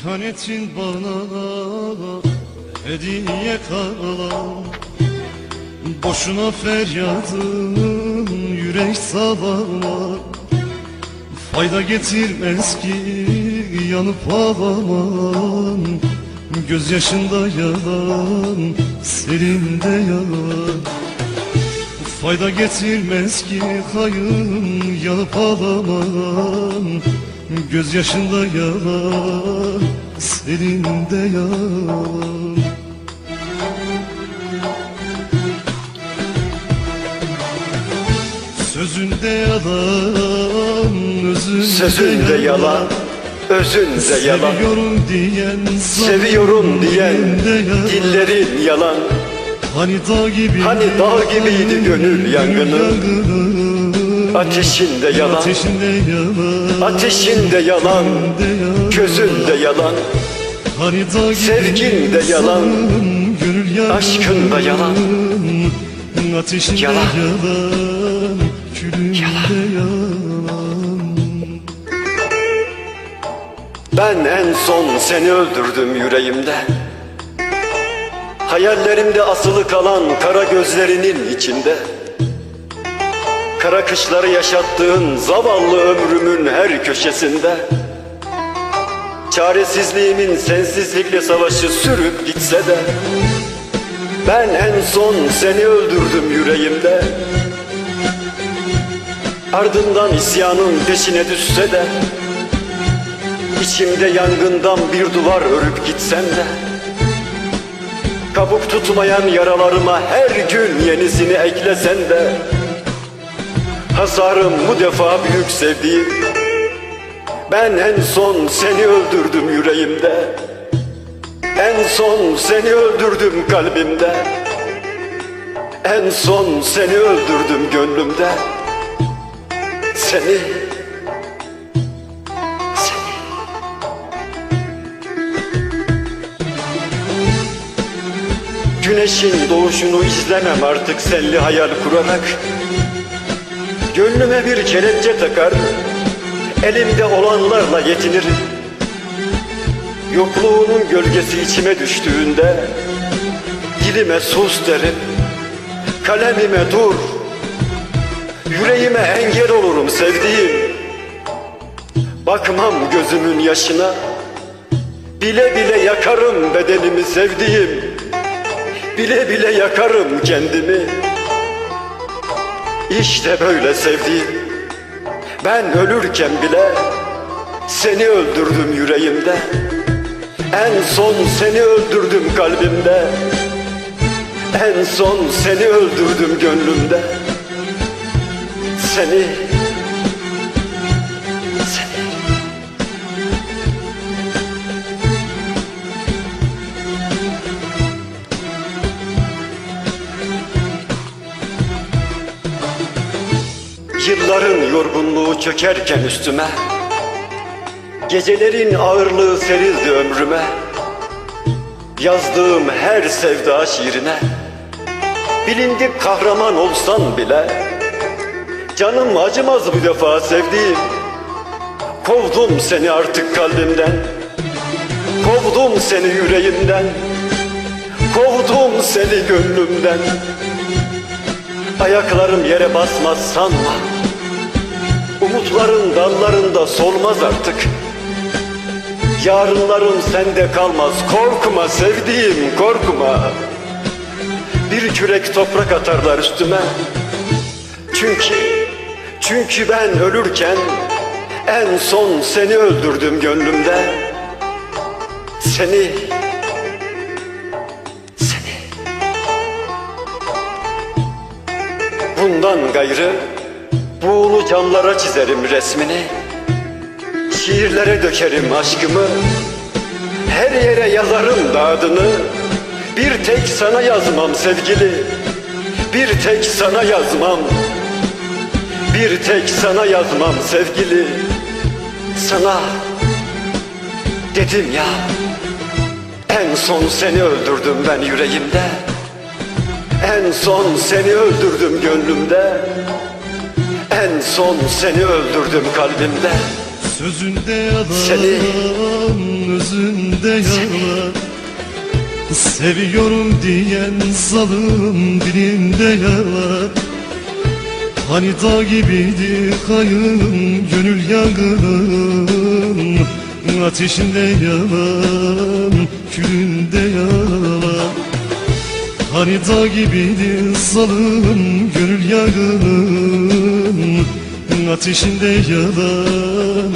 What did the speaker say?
İhanetin bana hediye kalan. Boşuna feryadın yürek sağlama Fayda getirmez ki yanıp ağlaman. Gözyaşında yalan, serinde yalan. Fayda getirmez ki hayın yanıp ağlaman Gözyaşında yalan, serinde yalan Sözünde yalan, özünde, Sözünde yalan, özünde yalan Seviyorum diyen, Seviyorum diyen yalan. dillerin yalan Hani dağ gibi Hani dağ gibiydi gönül yangını. yangını. Ateşinde yalan, Ateşinde yalan. Ateşinde yalan. Gözünde yalan, sevginde yalan, aşkında yalan. Ateşinde Yalan. Külünde yalan. Ben en son seni öldürdüm yüreğimde. Hayallerimde asılı kalan kara gözlerinin içinde Kara kışları yaşattığın zavallı ömrümün her köşesinde Çaresizliğimin sensizlikle savaşı sürüp gitse de Ben en son seni öldürdüm yüreğimde. Ardından isyanın peşine düşse de İçimde yangından bir duvar örüp gitsem de Kabuk tutmayan yaralarıma her gün yenisini eklesen de Hasarım bu defa büyük sevdiğim Ben en son seni öldürdüm yüreğimde. En son seni öldürdüm kalbimde. En son seni öldürdüm gönlümde. Seni. Güneşin doğuşunu izlemem artık selli hayal kurarak Gönlüme bir kelepçe takar Elimde olanlarla yetinirim Yokluğunun gölgesi içime düştüğünde Dilime sus derim Kalemime dur. Yüreğime engel olurum sevdiğim. Bakmam gözümün yaşına Bile bile yakarım bedenimi sevdiğim. Bile bile yakarım kendimi İşte böyle sevdiğim. Ben ölürken bile Seni öldürdüm yüreğimde. En son seni öldürdüm kalbimde. En son seni öldürdüm gönlümde. Seni Yılların yorgunluğu çökerken üstüme Gecelerin ağırlığı serildi ömrüme Yazdığım her sevda şiirine Bilindik kahraman olsan bile Canım acımaz bu defa sevdiğim Kovdum seni artık kalbimden Kovdum seni yüreğimden Kovdum seni gönlümden. Ayaklarım yere basmaz sanma Umutların dallarında solmaz artık. Yarınlarım sende kalmaz. Korkma sevdiğim korkma. Bir kürek toprak atarlar üstüme. Çünkü Çünkü ben ölürken En son seni öldürdüm gönlümde. Seni Seni. Bundan gayrı buğulu camlara çizerim resmini. Şiirlere dökerim aşkımı. Her yere yazarım da adını. Bir tek sana yazmam sevgili. Bir tek sana yazmam. Bir tek sana yazmam sevgili. Sana dedim ya En son seni öldürdüm ben yüreğimde. En son seni öldürdüm gönlümde En son seni öldürdüm kalbimde. Sözünde yalan Seni- Özünde yalan. Seviyorum diyen zalim dilinde yalan. Hani dağ gibiydi kayın Gönül yangın Ateşinde yalan Külünde yalan. Hani dağ gibiydi zalim Gönül yangın Ateşinde yalan